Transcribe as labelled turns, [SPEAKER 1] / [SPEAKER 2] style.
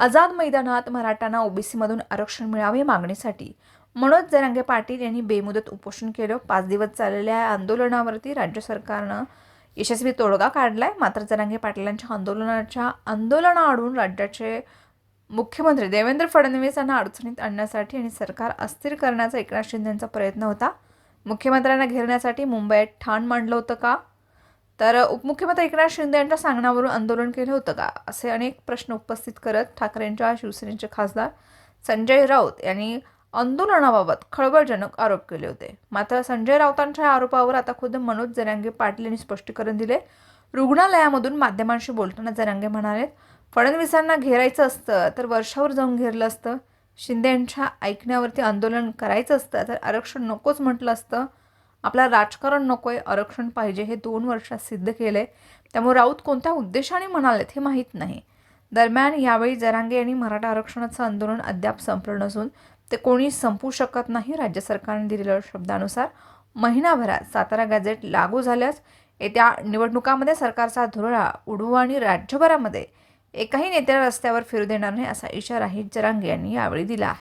[SPEAKER 1] आझाद मैदानात मराठ्यांना ओबीसीमधून आरक्षण मिळावे मागणीसाठी. मनोज जरांगे पाटील यांनी बेमुदत उपोषण केलं. पाच दिवस चाललेल्या या आंदोलनावरती राज्य सरकारनं यशस्वी तोडगा काढलाय. मात्र जरांगे पाटलांच्या आंदोलनाच्या आंदोलनाआडून राज्याचे मुख्यमंत्री देवेंद्र फडणवीस यांना अडचणीत आणण्यासाठी आणि सरकार अस्थिर करण्याचा एकनाथ शिंदेचा प्रयत्न होता. मुख्यमंत्र्यांना घेरण्यासाठी मुंबईत ठाण मांडलं होतं का? तर उपमुख्यमंत्री एकनाथ शिंदे यांच्या सांगण्यावरून आंदोलन केलं होतं का? असे अनेक प्रश्न उपस्थित करत ठाकरेंच्या शिवसेनेचे खासदार संजय राऊत यांनी आंदोलनाबाबत खळबळजनक आरोप केले होते. मात्र संजय राऊतांच्या या आरोपावर आता खुद्द मनोज जरांगे पाटील यांनी स्पष्टीकरण दिले. रुग्णालयामधून माध्यमांशी बोलताना जरांगे म्हणाले फडणवीसांना घेरायचं असतं तर वर्षावर जाऊन घेरलं असतं. शिंदे यांच्या ऐकण्यावरती आंदोलन करायचं असतं तर आरक्षण नकोच म्हटलं असतं. आपला राजकारण नकोय आरक्षण पाहिजे हे दोन वर्षात सिद्ध केलंय. त्यामुळे राऊत कोणत्या उद्देशाने म्हणालेत हे माहीत नाही. दरम्यान यावेळी जरांगे यांनी मराठा आरक्षणाचं आंदोलन अद्याप संपलं नसून ते कोणी संपू शकत नाही राज्य सरकारने दिलेल्या शब्दानुसार. महिनाभरात सातारा गॅझेट लागू झाल्यास येत्या निवडणुकामध्ये सरकारचा धुरळा उडवू आणि राज्यभरामध्ये एकाही नेत्याला रस्त्यावर फिरू देणार नाही असा इशाराही जरांगे यांनी यावेळी दिला आहे.